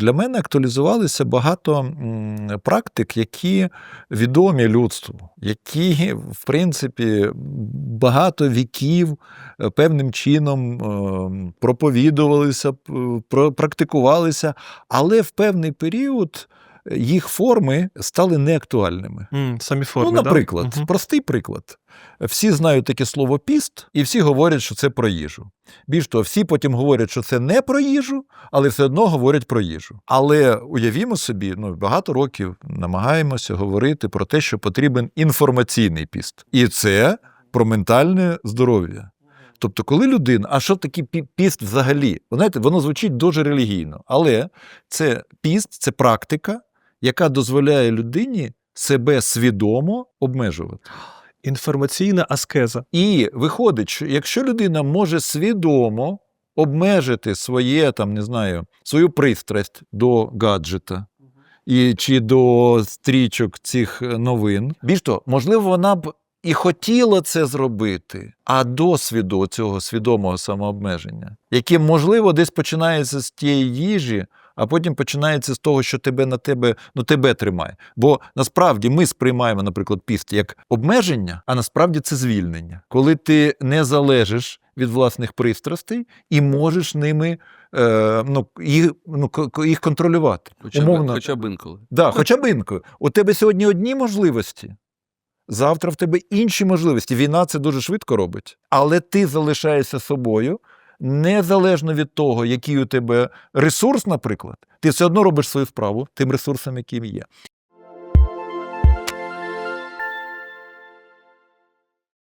Для мене актуалізувалися багато практик, які відомі людству, які, в принципі, багато віків е, певним чином е, проповідувалися, практикувалися, але в певний період їх форми стали неактуальними. М, самі форми, ну, наприклад, да? Простий приклад. Всі знають таке слово піст, і всі говорять, що це про їжу. Більш того, всі потім говорять, що це не про їжу, але все одно говорять про їжу. Але уявімо собі, ну багато років намагаємося говорити про те, що потрібен інформаційний піст. І це про ментальне здоров'я. Тобто, коли людина, а що таке пі- піст взагалі? Знаєте, воно звучить дуже релігійно, але це піст, це практика, яка дозволяє людині себе свідомо обмежувати. Інформаційна аскеза. І виходить, що якщо людина може свідомо обмежити своє, там, не знаю, свою пристрасть до гаджета і, чи до стрічок цих е, новин, більш того, можливо, вона б і хотіла це зробити, а досвіду цього свідомого самообмеження, яке, можливо, десь починається з тієї їжі, а потім починається з того, що тебе на тебе, ну тебе тримає. Бо насправді ми сприймаємо, наприклад, піст як обмеження, а насправді це звільнення, коли ти не залежиш від власних пристрастей і можеш ними е, ну, їх, ну, їх контролювати. Хоча, Умовно, б, хоча б інколи. Да, хоча б інколи. У тебе сьогодні одні можливості, завтра в тебе інші можливості. Війна це дуже швидко робить. Але ти залишаєшся собою, незалежно від того, який у тебе ресурс, наприклад, ти все одно робиш свою справу тим ресурсом, яким є.